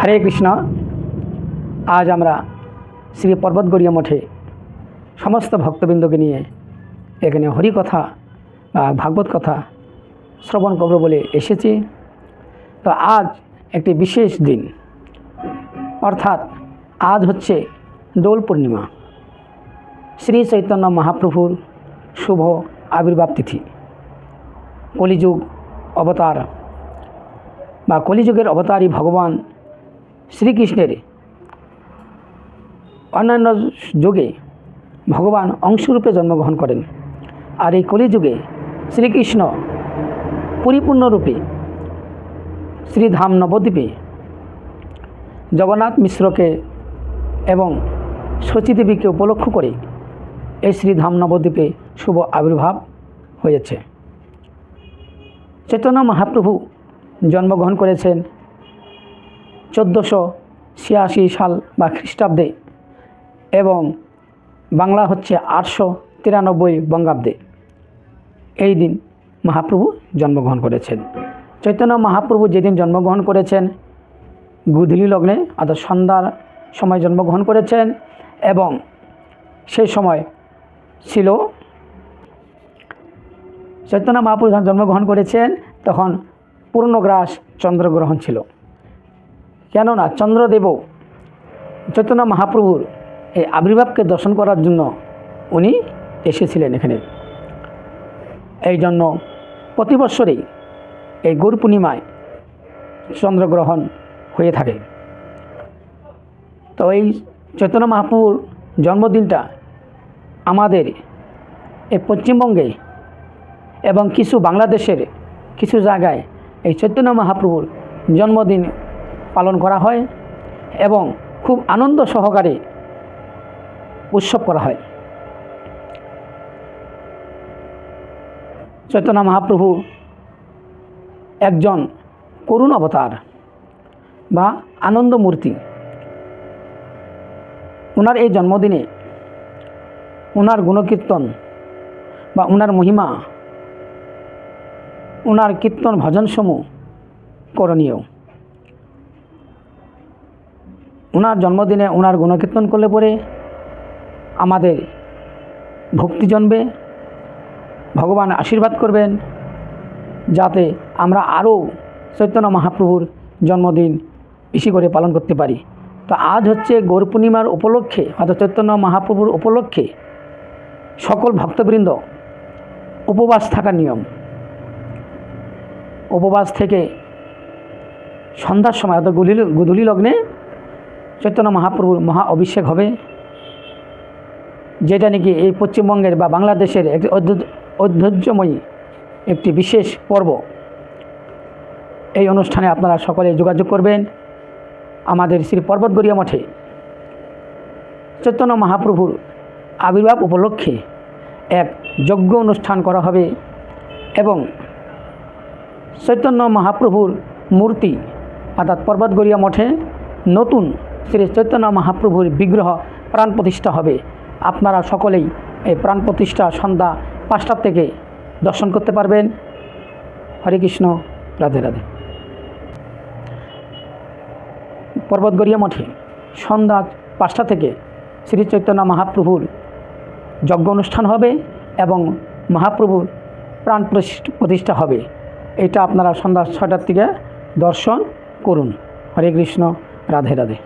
হরে কৃষ্ণ। আজ আমরা শ্রী পর্বতগড়িয়া মঠে সমস্ত ভক্তবৃন্দকে নিয়ে এখানে হরিকথা বা ভাগবত কথা শ্রবণ করব বলে এসেছি। তো আজ একটি বিশেষ দিন। অর্থাৎ আজ হচ্ছে দোল পূর্ণিমা। শ্রী চৈতন্য মহাপ্রভুর শুভ আবির্ভাব তিথি। কলিযুগ অবতার বা কলিযুগের অবতারী ভগবান শ্রীকৃষ্ণের অন্যান্য যুগে ভগবান অংশরূপে জন্মগ্রহণ করেন। আর এই কলিযুগে শ্রীকৃষ্ণ পরিপূর্ণরূপে শ্রীধাম নবদ্বীপে জগন্নাথ মিশ্রকে এবং শচীদেবীকে উপলক্ষ করে এই শ্রীধাম নবদ্বীপে শুভ আবির্ভাব হয়েছে। চৈতন্য মহাপ্রভু জন্মগ্রহণ করেছেন চোদ্দোশো ছিয়াশি সাল বা খ্রিস্টাব্দে এবং বাংলা হচ্ছে আটশো তিরানব্বই বঙ্গাব্দে। এই দিন মহাপ্রভু জন্মগ্রহণ করেছেন। চৈতন্য মহাপ্রভু যেদিন জন্মগ্রহণ করেছেন, গুধলি লগ্নে অর্থাৎ সন্ধ্যার সময় জন্মগ্রহণ করেছেন এবং সেই সময় ছিল চৈতন্য মহাপ্রভু যখন জন্মগ্রহণ করেছেন, তখন পূর্ণগ্রাস চন্দ্রগ্রহণ ছিল। কেননা চন্দ্রদেবও চৈতন্য মহাপ্রভুর এই আবির্ভাবকে দর্শন করার জন্য উনি এসেছিলেন এখানে। এই জন্য প্রতি বৎসরেই এই গৌর পূর্ণিমায় চন্দ্রগ্রহণ হয়ে থাকে। তো এই চৈতন্য মহাপ্রভুর জন্মদিনটা আমাদের এই পশ্চিমবঙ্গে এবং কিছু বাংলাদেশের কিছু জায়গায় এই চৈতন্য মহাপ্রভুর জন্মদিন পালন করা হয় এবং খুব আনন্দ সহকারে উৎসব করা হয়। চৈতন্য মহাপ্রভু একজন করুণ অবতার বা আনন্দ মূর্তি। ওনার এই জন্মদিনে ওনার গুণকীর্তন বা ওনার মহিমা ওনার কীর্তন ভজনসমূহ করণীয়। ওনার জন্মদিনে ওনার গুণকীর্তন করলে পরে আমাদের ভক্তি জন্মবে ভগবান আশীর্বাদ করবেন যাতে আমরা আরও চৈতন্য মহাপ্রভুর জন্মদিন বেশি করে পালন করতে পারি। তো আজ হচ্ছে গৌর পূর্ণিমার উপলক্ষে অর্থাৎ চৈতন্য মহাপ্রভুর উপলক্ষে সকল ভক্তবৃন্দ উপবাস থাকার নিয়ম। উপবাস থেকে সন্ধ্যার সময় অর্থাৎ গুধুলি লগ্নে চৈতন্য মহাপ্রভুর মহা অভিষেক হবে। যেটা নাকি এই পশ্চিমবঙ্গের বা বাংলাদেশের একটি ঐতিহ্য- ঐতিহ্যময়ী একটি বিশেষ পর্ব। এই অনুষ্ঠানে আপনারা সকলে যোগাযোগ করবেন আমাদের শ্রী পর্বতগড়িয়া মঠে। চৈতন্য মহাপ্রভুর আবির্ভাব উপলক্ষে এক যজ্ঞ অনুষ্ঠান করা হবে এবং চৈতন্য মহাপ্রভুর মূর্তি, অর্থাৎ পর্বতগড়িয়া মঠে নতুন শ্রী চৈতন্য মহাপ্রভুর বিগ্রহ প্রাণ প্রতিষ্ঠা হবে। আপনারা সকলেই এই প্রাণ প্রতিষ্ঠা সন্ধ্যা পাঁচটার থেকে দর্শন করতে পারবেন। হরে কৃষ্ণ, রাধে রাধে। পর্বতগড়িয়া মঠে সন্ধ্যা পাঁচটা থেকে শ্রী চৈতন্য মহাপ্রভুর যজ্ঞ অনুষ্ঠান হবে এবং মহাপ্রভুর প্রাণ প্রতিষ্ঠ- হবে। এটা আপনারা সন্ধ্যা ছয়টার থেকে দর্শন করুন। হরে কৃষ্ণ। Radhe Radhe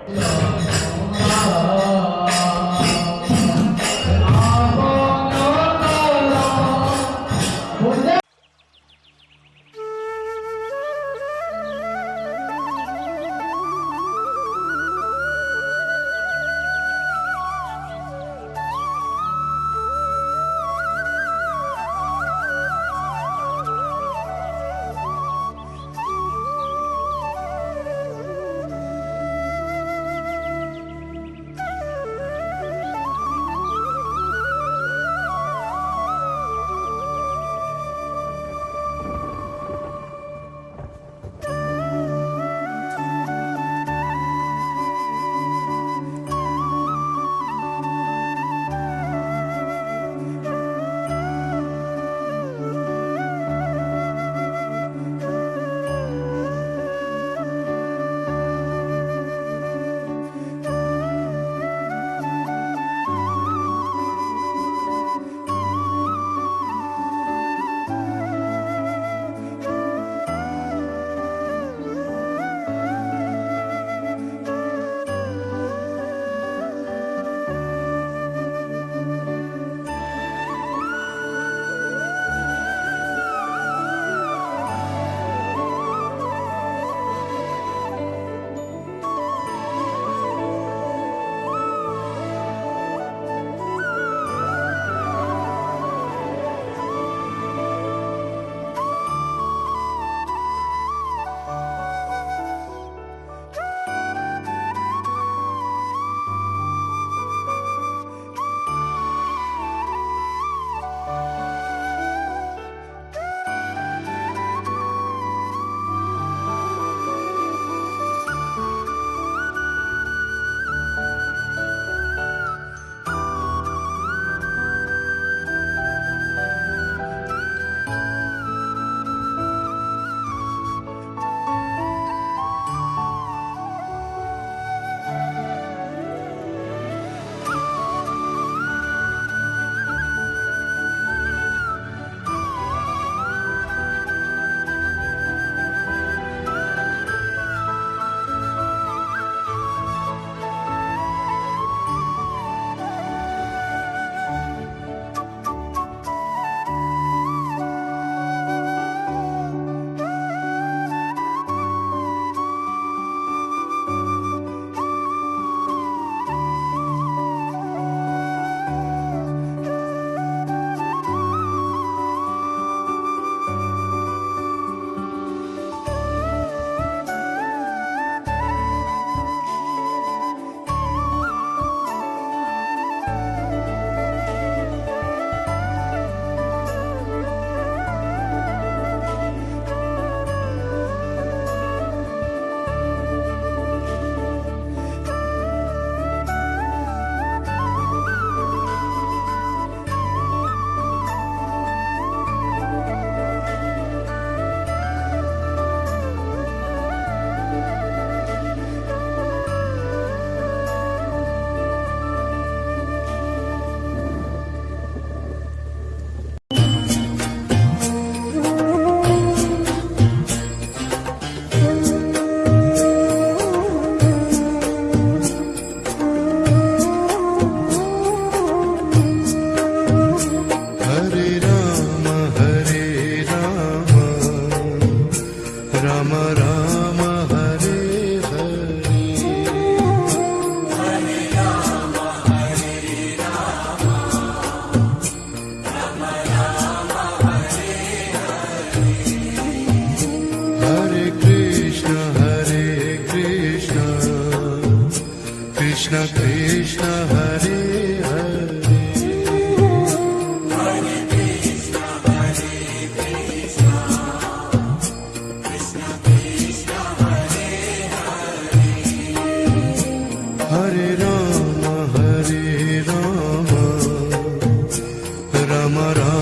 Rama Rama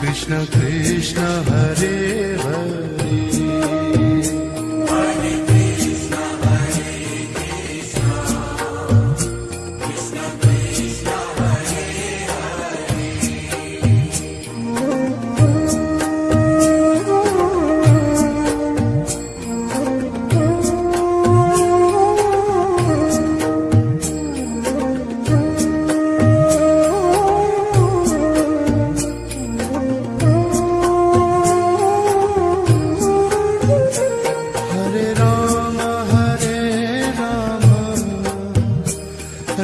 Krishna Krishna Hare Hare